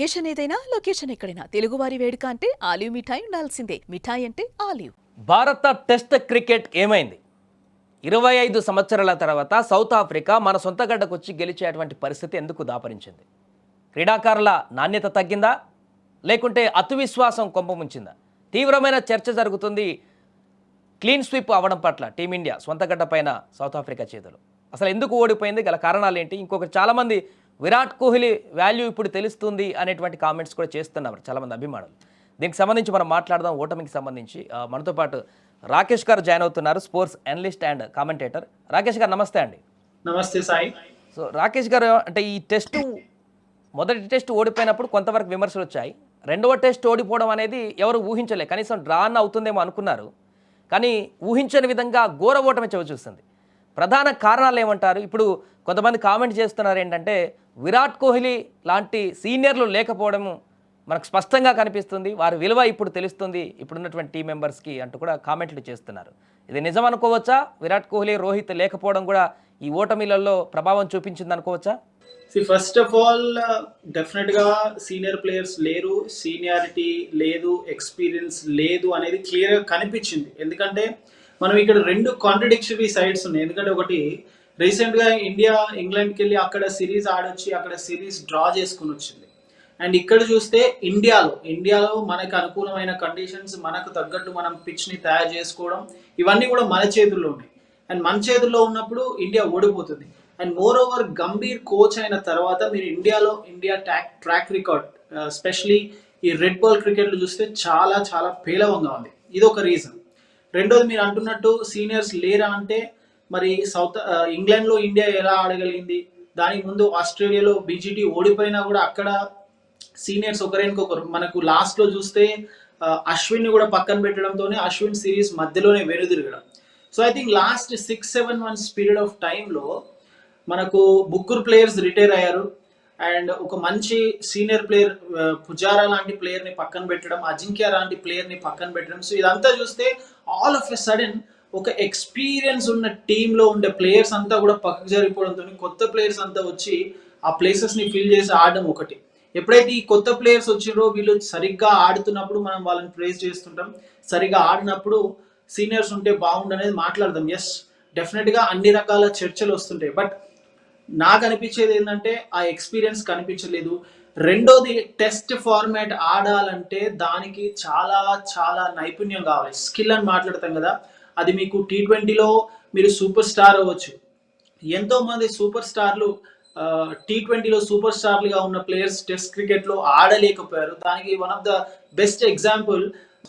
Occasion ఏదైనా location ఎక్కడైనా. తెలుగువారి వేడుక అంటే ఆలివ్ మిఠాయి ఉండాల్సిందే. మిఠాయి అంటే ఆలివ్. భారత టెస్ట్ క్రికెట్ ఏమైంది? ఇరవై ఐదు సంవత్సరాల తర్వాత సౌత్ ఆఫ్రికా మన సొంత గడ్డకు వచ్చి గెలిచేటువంటి పరిస్థితి ఎందుకు దాపరించింది? క్రీడాకారుల నాణ్యత తగ్గిందా? లేకుంటే అతి విశ్వాసం కొంపముంచిందా తీవ్రమైన చర్చ జరుగుతుంది. క్లీన్ స్వీప్ అవ్వడం పట్ల టీమిండియా సొంత గడ్డ పైన సౌత్ ఆఫ్రికా చేతులు. అసలు ఎందుకు ఓడిపోయింది? గల కారణాలు ఏంటి ఇంకొకటి చాలామంది విరాట్ కోహ్లీ వాల్యూ ఇప్పుడు తెలుస్తుంది అనేటువంటి కామెంట్స్ కూడా చేస్తున్నారు చాలామంది అభిమానులు. దీనికి సంబంధించి మనం మాట్లాడదాం ఓటమికి సంబంధించి. మనతో పాటు రాకేష్ గారు జాయిన్ అవుతున్నారు sports analyst and commentator Rakesh garu నమస్తే అండి. నమస్తే సాయి. సో రాకేష్ గారు అంటే ఈ టెస్ట్ మొదటి టెస్ట్ ఓడిపోయినప్పుడు కొంతవరకు విమర్శలు వచ్చాయి. రెండవ టెస్ట్ ఓడిపోవడం అనేది ఎవరు ఊహించలే. కనీసం డ్రాన్ అవుతుందేమో అనుకున్నారు. కానీ ఊహించని విధంగా ఘోర ఓటమి చవి చూస్తుంది ప్రధాన కారణాలు ఏమంటారు? ఇప్పుడు కొంతమంది కామెంట్ చేస్తున్నారు ఏంటంటే విరాట్ కోహ్లీ లాంటి సీనియర్లు లేకపోవడము మనకు స్పష్టంగా కనిపిస్తుంది. వారి విలువ ఇప్పుడు తెలుస్తుంది. ఇప్పుడున్నటువంటి టీం మెంబర్స్కి అంటూ కూడా కామెంట్లు చేస్తున్నారు. ఇది నిజం అనుకోవచ్చా? విరాట్ కోహ్లీ రోహిత్ లేకపోవడం కూడా ఈ ఓటమిలలో ప్రభావం చూపించింది అనుకోవచ్చా? ఫస్ట్ ఆఫ్ ఆల్ డెఫినెట్గా సీనియర్ ప్లేయర్స్ లేరు సీనియారిటీ లేదు ఎక్స్పీరియన్స్ లేదు అనేది క్లియర్గా కనిపించింది. ఎందుకంటే మనం ఇక్కడ రెండు కాంట్రడిక్షరీ సైడ్స్ ఉన్నాయి. ఎందుకంటే ఒకటి రీసెంట్గా ఇండియా ఇంగ్లాండ్కి వెళ్ళి అక్కడ సిరీస్ ఆడొచ్చి అక్కడ సిరీస్ డ్రా చేసుకుని వచ్చింది. అండ్ ఇక్కడ చూస్తే ఇండియాలో ఇండియాలో మనకు అనుకూలమైన కండిషన్స్ మనకు తగ్గట్టు మనం పిచ్ని తయారు చేసుకోవడం ఇవన్నీ కూడా మన చేతుల్లో ఉన్నాయి. అండ్ మన చేతుల్లో ఉన్నప్పుడు ఇండియా ఓడిపోతుంది. And more over Gambhir coach అయిన తర్వాత మీరు ఇండియాలో India track track record specially ఈ రెడ్ బాల్ క్రికెట్లు చూస్తే చాలా చాలా పేలవంగా ఉంది. ఇది ఒక రీజన్ రెండోది మీరు అంటున్నట్టు సీనియర్స్ లేరా అంటే మరి సౌత్ ఇంగ్లాండ్లో ఇండియా ఎలా ఆడగలిగింది? దానికి ముందు ఆస్ట్రేలియాలో బీజీటీ ఓడిపోయినా కూడా అక్కడ సీనియర్స్ ఒకరికొకరు మనకు లాస్ట్లో చూస్తే అశ్విన్ కూడా పక్కన పెట్టడంతోనే అశ్విన్ సిరీస్ మధ్యలోనే వెనుదిరగడం. So I think last six seven months period of టైంలో మనకు బుక్కుర్ ప్లేయర్స్ రిటైర్ అయ్యారు. అండ్ ఒక మంచి సీనియర్ ప్లేయర్ పుజారా లాంటి ప్లేయర్ని పక్కన పెట్టడం అజింక్య లాంటి ప్లేయర్ని పక్కన పెట్టడం. సో ఇదంతా చూస్తే ఆల్ ఆఫ్ ఎ సడన్ ఒక ఎక్స్పీరియన్స్ ఉన్న టీంలో ఉండే ప్లేయర్స్ అంతా కూడా పక్కకు జరిగిపోవడంతో కొత్త ప్లేయర్స్ అంతా వచ్చి ఆ ప్లేసెస్ని ఫిల్ చేసి ఆడడం ఒకటి. ఎప్పుడైతే ఈ కొత్త ప్లేయర్స్ వచ్చిరో వీళ్ళు సరిగ్గా ఆడుతున్నప్పుడు మనం వాళ్ళని ప్రేజ్ చేస్తుంటాం. సరిగ్గా ఆడినప్పుడు సీనియర్స్ ఉంటే బాగుండనేది మాట్లాడదాం. ఎస్ డెఫినెట్గా అన్ని రకాల చర్చలు వస్తుంటాయి. బట్ నాకు అనిపించేది ఏంటంటే ఆ ఎక్స్పీరియన్స్ కనిపించలేదు. రెండోది టెస్ట్ ఫార్మాట్ ఆడాలంటే దానికి చాలా చాలా నైపుణ్యం కావాలి. స్కిల్ అని మాట్లాడతాం కదా అది మీకు టీ ట్వంటీలో మీరు సూపర్ స్టార్ అవ్వచ్చు. ఎంతో మంది సూపర్ స్టార్లు టీ ట్వంటీలో సూపర్ స్టార్లుగా ఉన్న ప్లేయర్స్ టెస్ట్ క్రికెట్లో ఆడలేకపోయారు. దానికి one of the best example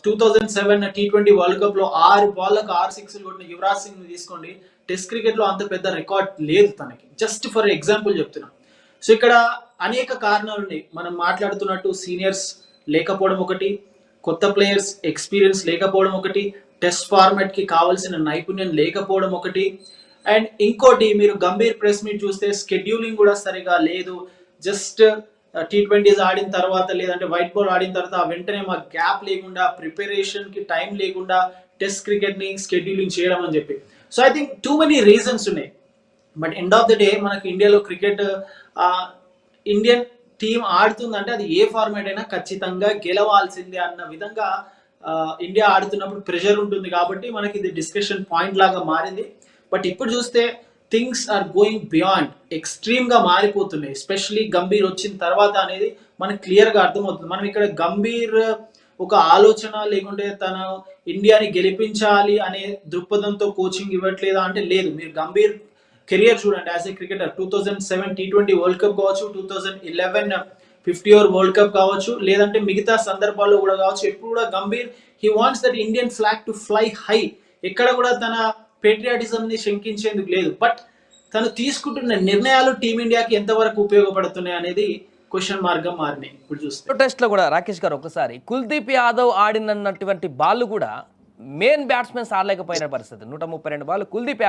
two thousand seven T twenty world కప్లో ఆరు బాళ్ళకు ఆరు సిక్స్లు కొట్టిన యువరాజ్ సింగ్ తీసుకోండి. టెస్ట్ క్రికెట్లో అంత పెద్ద రికార్డ్ లేదు తనకి. జస్ట్ ఫర్ ఎగ్జాంపుల్ చెప్తున్నా. సో ఇక్కడ అనేక కారణాలు ఉన్నాయి. మనం మాట్లాడుతున్నట్టు సీనియర్స్ లేకపోవడం ఒకటి కొత్త ప్లేయర్స్ ఎక్స్పీరియన్స్ లేకపోవడం ఒకటి టెస్ట్ ఫార్మాట్కి కావాల్సిన నైపుణ్యం లేకపోవడం ఒకటి అండ్ ఇంకోటి మీరు గంభీర్ ప్రెస్ మీట్ చూస్తే స్కెడ్యూలింగ్ కూడా సరిగా లేదు. జస్ట్ టీ ట్వంటీస్ ఆడిన తర్వాత లేదంటే వైట్ బాల్ ఆడిన తర్వాత వెంటనే మాకు గ్యాప్ లేకుండా ప్రిపరేషన్కి టైం లేకుండా టెస్ట్ క్రికెట్ని స్కెడ్యూలింగ్ చేయడం అని చెప్పి. So I think too many reasons ఉన్నాయి. But end of the day మనకి ఇండియాలో క్రికెట్ ఇండియన్ టీం ఆడుతుందంటే అది ఏ ఫార్మాట్ అయినా ఖచ్చితంగా గెలవాల్సిందే అన్న విధంగా ఇండియా ఆడుతున్నప్పుడు ప్రెషర్ ఉంటుంది కాబట్టి మనకి ఇది డిస్కషన్ పాయింట్ లాగా మారింది. బట్ ఇప్పుడు చూస్తే థింగ్స్ ఆర్ గోయింగ్ బియాండ్ ఎక్స్ట్రీమ్గా మారిపోతున్నాయి. ఎస్పెషలీ గంభీర్ వచ్చిన తర్వాత అనేది మనకి క్లియర్గా అర్థమవుతుంది. మనం ఇక్కడ గంభీర్ ఒక ఆలోచన లేకుంటే తన ఇండియాని గెలిపించాలి అనే దృక్పథంతో కోచింగ్ ఇవ్వట్లేదా అంటే లేదు. మీరు గంభీర్ కెరియర్ చూడండి. As a cricketer two thousand seven T twenty world cup కావచ్చు two thousand eleven fifty over world cup కావచ్చు లేదంటే మిగతా సందర్భాల్లో కూడా కావచ్చు. ఎప్పుడు కూడా Gambhir he wants that Indian flag to fly high ఎక్కడ కూడా తన పేట్రియాటిజం ని శంకించేందుకు లేదు. బట్ తను తీసుకుంటున్న నిర్ణయాలు టీమిండియాకి ఎంతవరకు ఉపయోగపడుతున్నాయి అనేది క్వశ్చన్ మార్గం మారినాయి. ఇప్పుడు చూస్తే. టెస్ట్లో కూడా రాకేష్ గారు ఒకసారి కుల్దీప్ యాదవ్ ఆడినటువంటి బాల్ కూడా మెయిన్ బ్యాట్స్మెన్స్ ఆడలేకపోయిన పరిస్థితి. నూట ముప్పై రెండు బాల్ కుల్దీప్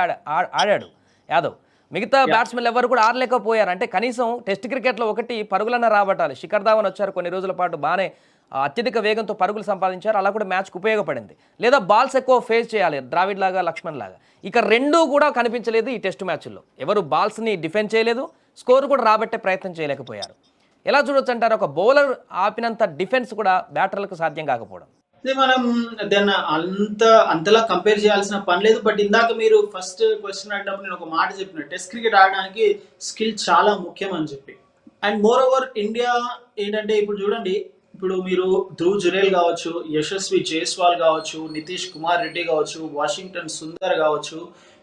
ఆడాడు యాదవ్. మిగతా బ్యాట్స్మెన్లు ఎవరు కూడా ఆడలేకపోయారు. అంటే కనీసం టెస్ట్ క్రికెట్లో ఒకటి పరుగులన్న రాబట్టాలి. శిఖర్ ధావన్ వచ్చారు కొన్ని రోజుల పాటు బాగానే అత్యధిక వేగంతో పరుగులు సంపాదించారు. అలా కూడా మ్యాచ్కి ఉపయోగపడింది. లేదా బాల్స్ ఎక్కువ ఫేస్ చేయాలి. ద్రావిడ్ లాగా లక్ష్మణ్ లాగా. ఇక రెండూ కూడా కనిపించలేదు ఈ టెస్ట్ మ్యాచ్ల్లో ఎవరు బాల్స్ని డిఫెండ్ చేయలేదు. స్కోర్ కూడా రాబట్టే ప్రయత్నం చేయలేకపోయారు. ఎలా చూడొచ్చు అంటారు? ఒక బౌలర్ ఆపినంత డిఫెన్స్ కూడా బ్యాటర్లకు సాధ్యం కాకపోవడం. ఇది మనం దాన్ని అంత అంతలా కంపేర్ చేయాల్సిన పని లేదు. బట్ ఇందాక మీరు ఫస్ట్ క్వశ్చన్ అడిగినప్పుడు నేను ఒక మాట చెప్పిన. టెస్ట్ క్రికెట్ ఆడడానికి స్కిల్ చాలా ముఖ్యం అని చెప్పి. అండ్ మోర్ ఓవర్ ఇండియా ఏంటంటే ఇప్పుడు చూడండి ఇప్పుడు మీరు ధ్రువ్ జురేల్ కావచ్చు యశస్వి జైస్వాల్ కావచ్చు నితీష్ కుమార్ రెడ్డి కావచ్చు వాషింగ్టన్ సుందర్ కావచ్చు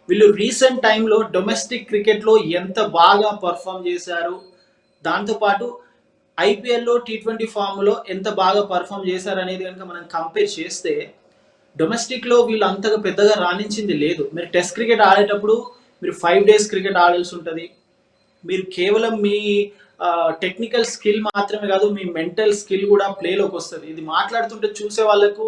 వీళ్ళు రీసెంట్ టైంలో డొమెస్టిక్ క్రికెట్లో ఎంత బాగా పర్ఫామ్ చేశారు. దాంతోపాటు ఐపీఎల్లో టీ ట్వంటీ ఫామ్లో ఎంత బాగా పర్ఫామ్ చేశారనేది కనుక మనం కంపేర్ చేస్తే డొమెస్టిక్లో వీళ్ళు అంతగా పెద్దగా రాణించింది లేదు. మీరు టెస్ట్ క్రికెట్ ఆడేటప్పుడు మీరు ఫైవ్ డేస్ క్రికెట్ ఆడాల్సి ఉంటుంది. మీరు కేవలం మీ టెక్నికల్ స్కిల్ మాత్రమే కాదు మీ మెంటల్ స్కిల్ కూడా ప్లేలోకి వస్తుంది. ఇది మాట్లాడుతుంటే చూసే వాళ్ళకు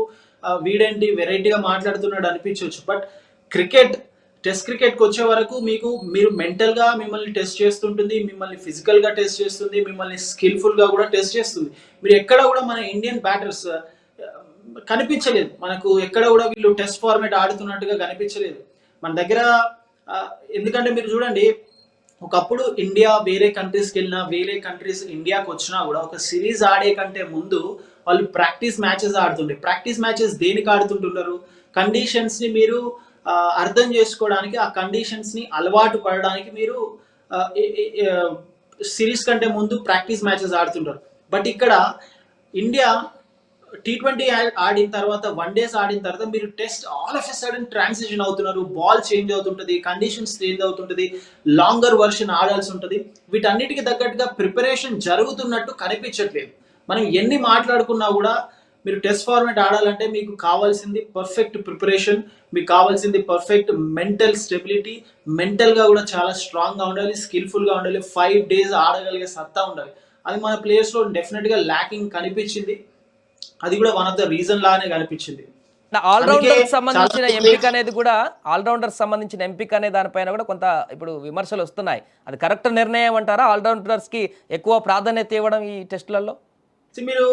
వీడేంటి వెరైటీగా మాట్లాడుతున్నాడు అనిపించవచ్చు. బట్ క్రికెట్ టెస్ట్ క్రికెట్కి వచ్చే వరకు మీకు మీరు మెంటల్గా మిమ్మల్ని టెస్ట్ చేస్తుంటుంది మిమ్మల్ని ఫిజికల్గా టెస్ట్ చేస్తుంది మిమ్మల్ని స్కిల్ఫుల్గా కూడా టెస్ట్ చేస్తుంది. మీరు ఎక్కడ కూడా మన ఇండియన్ బ్యాటర్స్ కనిపించలేదు. మనకు ఎక్కడ కూడా వీళ్ళు టెస్ట్ ఫార్మేట్ ఆడుతున్నట్టుగా కనిపించలేదు. మన దగ్గర ఎందుకంటే మీరు చూడండి ఒకప్పుడు ఇండియా వేరే కంట్రీస్కి వెళ్ళినా వేరే కంట్రీస్ ఇండియాకి వచ్చినా కూడా ఒక సిరీస్ ఆడే కంటే ముందు వాళ్ళు ప్రాక్టీస్ మ్యాచెస్ ఆడుతుండే. ప్రాక్టీస్ మ్యాచెస్ దేనికి ఆడుతుంటున్నారు కండిషన్స్ని మీరు అర్థం చేసుకోవడానికి ఆ కండిషన్స్ని అలవాటు పడడానికి మీరు సిరీస్ కంటే ముందు ప్రాక్టీస్ మ్యాచెస్ ఆడుతుంటారు. బట్ ఇక్కడ ఇండియా టీ ట్వంటీ ఆడిన తర్వాత వన్ డేస్ ఆడిన తర్వాత మీరు test all of a sudden transition అవుతున్నారు. బాల్ చేంజ్ అవుతుంటుంది కండిషన్స్ చేంజ్ అవుతుంటుంది లాంగర్ వర్షన్ ఆడాల్సి ఉంటుంది. వీటన్నిటికి తగ్గట్టుగా ప్రిపరేషన్ జరుగుతున్నట్టు కనిపించట్లేదు. మనం ఎన్ని మాట్లాడుకున్నా కూడా మీరు టెస్ట్ ఫార్మేట్ ఆడాలంటే మీకు కావాల్సింది పర్ఫెక్ట్ ప్రిపరేషన్ మీకు కావాల్సింది పర్ఫెక్ట్ మెంటల్ స్టెబిలిటీ మెంటల్గా కూడా చాలా స్ట్రాంగ్గా ఉండాలి స్కిల్ఫుల్గా ఉండాలి ఫైవ్ డేస్ ఆడగలిగే సత్తా ఉండాలి. అది మన ప్లేయర్స్లో డెఫినెట్గా ల్యాకింగ్ కనిపించింది. అది కూడా వన్ ఆఫ్ ద రీజన్ లానే కనిపించింది. ఆల్రౌండర్ సంబంధించిన ఎంపిక అనేది కూడా ఆల్రౌండర్ సంబంధించిన ఎంపిక అనే దానిపైన కూడా కొంత ఇప్పుడు విమర్శలు వస్తున్నాయి. అది కరెక్ట్ నిర్ణయం అంటారా? ఆల్రౌండర్స్కి ఎక్కువ ప్రాధాన్యత ఇవ్వడం ఈ టెస్టులలో మీరు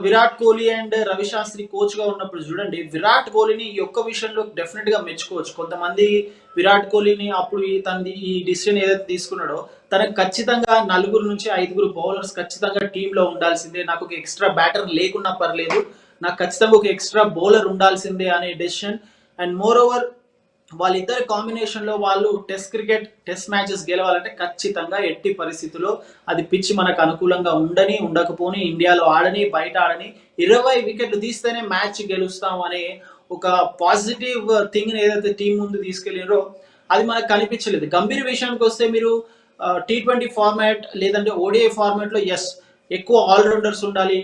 విరాట్ కోహ్లీ అండ్ రవిశాస్త్రి కోచ్గా ఉన్నప్పుడు చూడండి విరాట్ కోహ్లీని ఈ ఒక్క విషయంలో డెఫినెట్గా మెచ్చుకోవచ్చు. కొంతమంది విరాట్ కోహ్లీని అప్పుడు ఈ ఈ డిసిషన్ ఏదైతే తీసుకున్నాడో తనకు ఖచ్చితంగా నలుగురు నుంచి ఐదుగురు బౌలర్స్ ఖచ్చితంగా టీంలో ఉండాల్సిందే. నాకు ఒక ఎక్స్ట్రా బ్యాటర్ లేకున్నా పర్లేదు. నాకు ఖచ్చితంగా ఒక ఎక్స్ట్రా బౌలర్ ఉండాల్సిందే అనే డెసిషన్ అండ్ మోర్ ఓవర్ వాళ్ళిద్దరి కాంబినేషన్లో వాళ్ళు టెస్ట్ క్రికెట్ టెస్ట్ మ్యాచెస్ గెలవాలంటే ఖచ్చితంగా ఎట్టి పరిస్థితుల్లో అది పిచ్ మనకు అనుకూలంగా ఉండని ఉండకపోని ఇండియాలో ఆడని బయట ఆడని ఇరవై వికెట్లు తీస్తేనే మ్యాచ్ గెలుస్తాం అనే ఒక పాజిటివ్ థింగ్ ఏదైతే టీం ముందు తీసుకెళ్ళారో అది మనకు కనిపించలేదు. గంభీర్ విషయానికి వస్తే మీరు టీ ట్వంటీ ఫార్మాట్ లేదంటే ఓడిఐ ఫార్మాట్లో ఎస్ ఎక్కువ ఆల్రౌండర్స్ ఉండాలి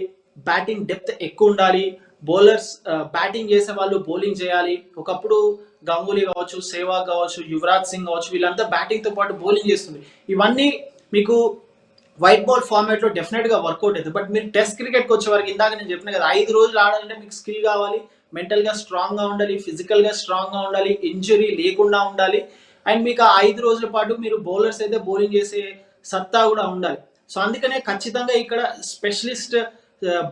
బ్యాటింగ్ డెప్త్ ఎక్కువ ఉండాలి బౌలర్స్ బ్యాటింగ్ చేసే వాళ్ళు బౌలింగ్ చేయాలి. ఒకప్పుడు గంగూలీ కావచ్చు సేవాగ్ కావచ్చు యువరాజ్ సింగ్ కావచ్చు వీళ్ళంతా బ్యాటింగ్తో పాటు బౌలింగ్ చేస్తుంది. ఇవన్నీ మీకు వైట్ బాల్ ఫార్మాట్లో డెఫినెట్గా వర్కౌట్ అవుతుంది. బట్ మీరు టెస్ట్ క్రికెట్కి వచ్చే వరకు ఇందాక నేను చెప్పిన కదా ఐదు రోజులు ఆడాలంటే మీకు స్కిల్ కావాలి. మెంటల్గా స్ట్రాంగ్గా ఉండాలి ఫిజికల్గా స్ట్రాంగ్గా ఉండాలి ఇంజరీ లేకుండా ఉండాలి. అండ్ మీకు ఆ ఐదు రోజుల పాటు మీరు బౌలర్స్ అయితే బౌలింగ్ చేసే సత్తా కూడా ఉండాలి. సో అందుకనే ఖచ్చితంగా ఇక్కడ స్పెషలిస్ట్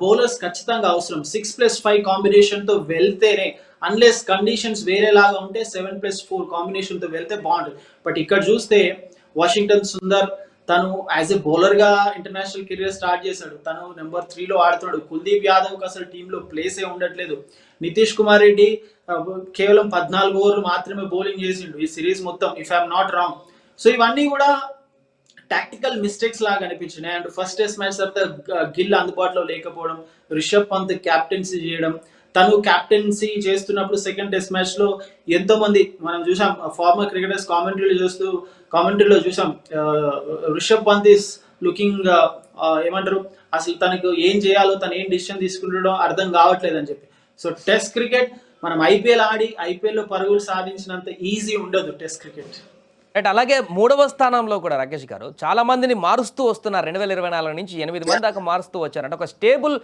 బౌలర్స్ uh, ఖచ్చితంగా అవసరం. సిక్స్ ప్లస్ ఫైవ్ కాంబినేషన్తో వెళ్తేనే అన్లెస్ కండిషన్స్ వేరేలాగా ఉంటే సెవెన్ ప్లస్ ఫోర్ కాంబినేషన్తో వెళ్తే బాగుంటుంది. బట్ ఇక్కడ చూస్తే వాషింగ్టన్ సుందర్ తను యాజ్ ఎ బౌలర్గా ఇంటర్నేషనల్ కెరీర్ స్టార్ట్ చేశాడు. తను నెంబర్ త్రీలో ఆడుతున్నాడు. కుల్దీప్ యాదవ్ అసలు టీంలో ప్లేసే ఉండట్లేదు. నితీష్ కుమార్ రెడ్డి uh, కేవలం పద్నాలుగు ఓవర్లు మాత్రమే బౌలింగ్ చేసిండు ఈ సిరీస్ మొత్తం if I'm not wrong so ఇవన్నీ కూడా టాక్టికల్ మిస్టేక్స్ లాగా అనిపించినాయి అండ్ ఫస్ట్ టెస్ట్ మ్యాచ్ తర్వాత uh, గిల్ అందుబాటులో లేకపోవడం రిషబ్ పంత్ క్యాప్టెన్సీ చేయడం తను క్యాప్టెన్సీ చేస్తున్నప్పుడు సెకండ్ టెస్ట్ మ్యాచ్లో ఎంతో మంది మనం చూసాం ఫార్మర్ క్రికెటర్స్ కామెంటరీలో చూస్తూ కామెంటరీలో చూసాం uh, Rishabh Pant is looking uh, ఏమంటారు అసలు తనకు ఏం చేయాలో తను ఏం డిసిషన్ తీసుకుంటాడో అర్థం కావట్లేదు అని చెప్పి. సో టెస్ట్ క్రికెట్ మనం ఐపీఎల్ ఆడి ఐపీఎల్లో పరుగులు సాధించినంత ఈజీ ఉండదు టెస్ట్ క్రికెట్ అండ్ అలాగే మూడవ స్థానంలో కూడా రాకేష్ గారు చాలా మందిని మారుస్తూ వస్తున్నారు. రెండు వేల ఇరవై నాలుగు నుంచి ఎనిమిది మంది దాకా మారుస్తూ వచ్చారు. అంటే ఒక స్టేబుల్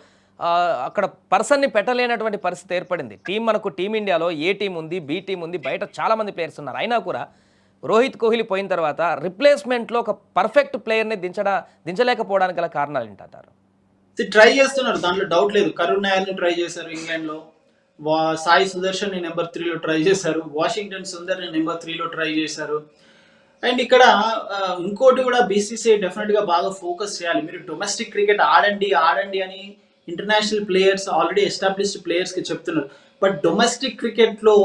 అక్కడ పర్సన్ని పెట్టలేనటువంటి పరిస్థితి ఏర్పడింది. టీం మనకు టీమిండియాలో ఏ టీం ఉంది బి టీం ఉంది బయట చాలా మంది ప్లేయర్స్ ఉన్నారు. అయినా కూడా రోహిత్ కోహ్లీ పోయిన తర్వాత రిప్లేస్మెంట్లో ఒక పర్ఫెక్ట్ ప్లేయర్ని దించడ దించలేకపోవడానికి గల కారణాలు ఏంటంటారు? ట్రై చేస్తున్నారు. దాంట్లో డౌట్ లేదు. కరుణ్ నాయర్ని ట్రై చేశారు ఇంగ్లాండ్లో. సాయి సుదర్శన్ నెంబర్ త్రీలో ట్రై చేశారు. వాషింగ్టన్ సుందర్ని నెంబర్ త్రీలో ట్రై చేశారు. అండ్ ఇక్కడ ఇంకోటి కూడా బీసీసీఐ డెఫినెట్గా బాగా ఫోకస్ చేయాలి. మీరు డొమెస్టిక్ క్రికెట్ ఆడండి ఆడండి అని ఇంటర్నేషనల్ ప్లేయర్స్ ఆల్రెడీ ఎస్టాబ్లిష్డ్ ప్లేయర్స్కి చెప్తున్నారు. బట్ డొమెస్టిక్ క్రికెట్లో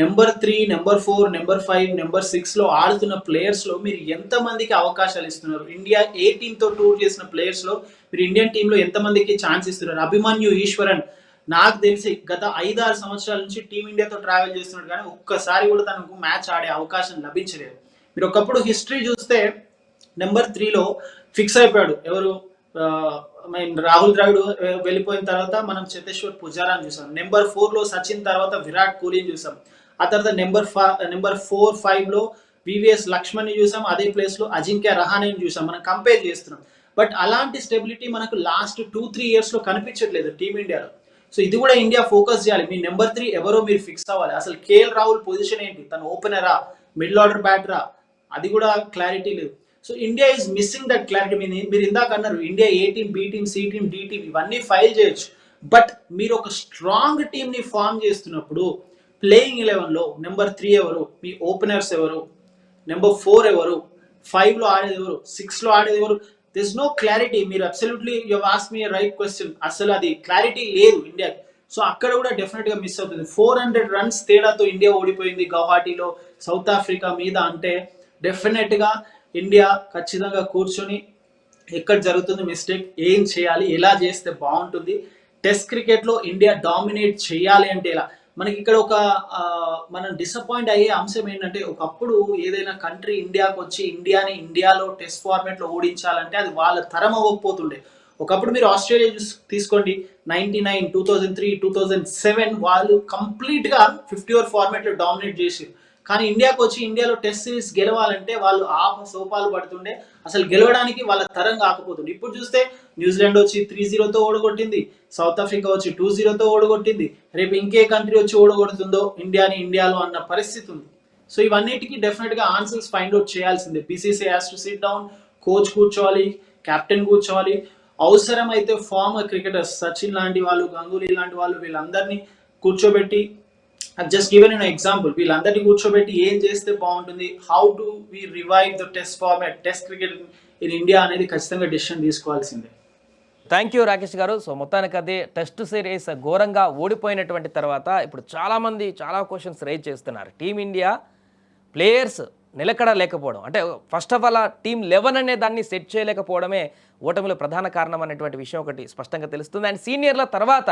number three number four number five number సిక్స్లో ఆడుతున్న ప్లేయర్స్లో మీరు ఎంత మందికి అవకాశాలు ఇస్తున్నారు? ఇండియా ఏ టీమ్తో టూర్ చేసిన ప్లేయర్స్లో మీరు ఇండియన్ టీమ్లో ఎంత మందికి ఛాన్స్ ఇస్తున్నారు? అభిమన్యు ఈశ్వరన్ నాకు తెలిసి గత ఐదారు సంవత్సరాల నుంచి టీమిండియాతో ట్రావెల్ చేస్తున్నాడు కానీ ఒక్కసారి కూడా తనకు మ్యాచ్ ఆడే అవకాశం లభించలేదు. మీరు ఒకప్పుడు హిస్టరీ చూస్తే నెంబర్ త్రీలో ఫిక్స్ అయిపోయాడు. ఎవరు? మీన్ రాహుల్ ద్రావిడ్ వెళ్ళిపోయిన తర్వాత మనం చేతేశ్వర్ పుజారాని చూసాం. నెంబర్ ఫోర్లో సచిన్ తర్వాత విరాట్ కోహ్లీని చూసాం. ఆ తర్వాత నెంబర్ ఫైవ్ నెంబర్ ఫోర్ ఫైవ్లో వివిఎస్ లక్ష్మణ్ని చూసాం. అదే ప్లేస్లో అజింక్య రహానేని చూసాం. మనం కంపేర్ చేస్తున్నాం. బట్ అలాంటి స్టెబిలిటీ మనకు లాస్ట్ టూ త్రీ ఇయర్స్లో కనిపించట్లేదు టీమిండియాలో సో ఇది కూడా ఇండియా ఫోకస్ చేయాలి. మీ నెంబర్ త్రీ ఎవరో మీరు ఫిక్స్ అవ్వాలి. అసలు కేఎల్ రాహుల్ పొజిషన్ ఏంటి? తను ఓపెనరా? Middle order బ్యాటరా? అది కూడా క్లారిటీ లేదు. So India is missing that clarity మీరు మీరు ఇందాక అన్నారు India A team B team C team D team ఇవన్నీ ఫైల్ చేయొచ్చు. బట్ మీరు ఒక స్ట్రాంగ్ టీంని ఫామ్ చేస్తున్నప్పుడు ప్లేయింగ్ ఎలెవెన్లో నెంబర్ త్రీ ఎవరు? మీ ఓపెనర్స్ ఎవరు? నెంబర్ ఫోర్ ఎవరు? ఫైవ్లో ఆడేది ఎవరు? సిక్స్లో ఆడేది ఎవరు? దిస్ నో క్లారిటీ మీరు అబ్సల్యూట్లీ యు ఆస్ మీ రైట్ క్వశ్చన్ అసలు అది క్లారిటీ లేదు ఇండియా సో అక్కడ కూడా డెఫినెట్గా మిస్ అవుతుంది. ఫోర్ హండ్రెడ్ రన్స్ తేడాతో ఇండియా ఓడిపోయింది. గౌహాటీలో సౌత్ ఆఫ్రికా మీద అంటే డెఫినెట్గా ఇండియా ఖచ్చితంగా కూర్చొని ఎక్కడ జరుగుతుంది మిస్టేక్ ఏం చేయాలి ఎలా చేస్తే బాగుంటుంది టెస్ట్ క్రికెట్లో ఇండియా డామినేట్ చేయాలి అంటే ఎలా? మనకి ఇక్కడ ఒక మనం డిసప్పాయింట్ అయ్యే అంశం ఏంటంటే ఒకప్పుడు ఏదైనా కంట్రీ ఇండియాకి వచ్చి ఇండియాని ఇండియాలో టెస్ట్ ఫార్మేట్లో ఓడించాలంటే అది వాళ్ళ తరం అవ్వకపోతుండే. ఒకప్పుడు మీరు ఆస్ట్రేలియా తీసుకోండి ninety nine two thousand three two thousand seven వాళ్ళు కంప్లీట్గా ఫిఫ్టీ ఓవర్ ఫార్మేట్లో డామినేట్ చేసి కానీ ఇండియాకి వచ్చి ఇండియాలో టెస్ట్ సిరీస్ గెలవాలంటే వాళ్ళు ఆ సోపాలు పడుతుండే. అసలు గెలవడానికి వాళ్ళ తరం కాకపోతుండే. ఇప్పుడు చూస్తే న్యూజిలాండ్ వచ్చి త్రీ జీరోతో ఓడగొట్టింది. సౌత్ ఆఫ్రికా వచ్చి టూ జీరోతో ఓడగొట్టింది. రేపు ఇంకే కంట్రీ వచ్చి ఓడగొడుతుందో ఇండియాని ఇండియాలో అన్న పరిస్థితి ఉంది. సో ఇవన్నిటికీ డెఫినెట్గా ఆన్సర్స్ ఫైండ్ అవుట్ చేయాల్సిందే. BCCI has to sit down coach కూర్చోవాలి కెప్టెన్ కూర్చోవాలి. అవసరమైతే ఫార్మర్ క్రికెటర్స్ సచిన్ లాంటి వాళ్ళు గంగూలీ లాంటి వాళ్ళు వీళ్ళందరినీ కూర్చోబెట్టి జస్ట్ గివెన్ ఇన్ ఎగ్జాంపుల్ వీళ్ళందరినీ కూర్చోబెట్టి ఏం చేస్తే బాగుంటుంది? How to we revive the test format test cricket in India అనేది ఖచ్చితంగా డెసిషన్ తీసుకోవాల్సిందే. థ్యాంక్ యూ రాకేష్ గారు. సో మొత్తానికి అదే టెస్ట్ సిరీస్ ఘోరంగా ఓడిపోయినటువంటి తర్వాత ఇప్పుడు చాలామంది చాలా క్వశ్చన్స్ రైజ్ చేస్తున్నారు. టీమిండియా ప్లేయర్స్ నిలకడ లేకపోవడం. అంటే ఫస్ట్ ఆఫ్ ఆల్ ఆ టీం లెవెన్ అనే దాన్ని సెట్ చేయలేకపోవడమే ఓటమిలో ప్రధాన కారణం అనేటువంటి విషయం ఒకటి స్పష్టంగా తెలుస్తుంది. అండ్ సీనియర్ల తర్వాత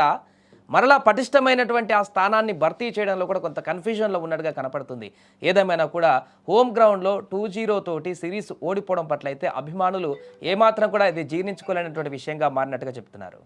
మరలా పటిష్టమైనటువంటి ఆ స్థానాన్ని భర్తీ చేయడంలో కూడా కొంత కన్ఫ్యూజన్లో ఉన్నట్టుగా కనపడుతుంది. ఏదేమైనా కూడా హోమ్ గ్రౌండ్లో టూ జీరో తోటి సిరీస్ ఓడిపోవడం పట్ల అయితే అభిమానులు ఏమాత్రం కూడా ఇది జీర్ణించుకోలేనటువంటి విషయంగా మారినట్టుగా చెప్తున్నారు.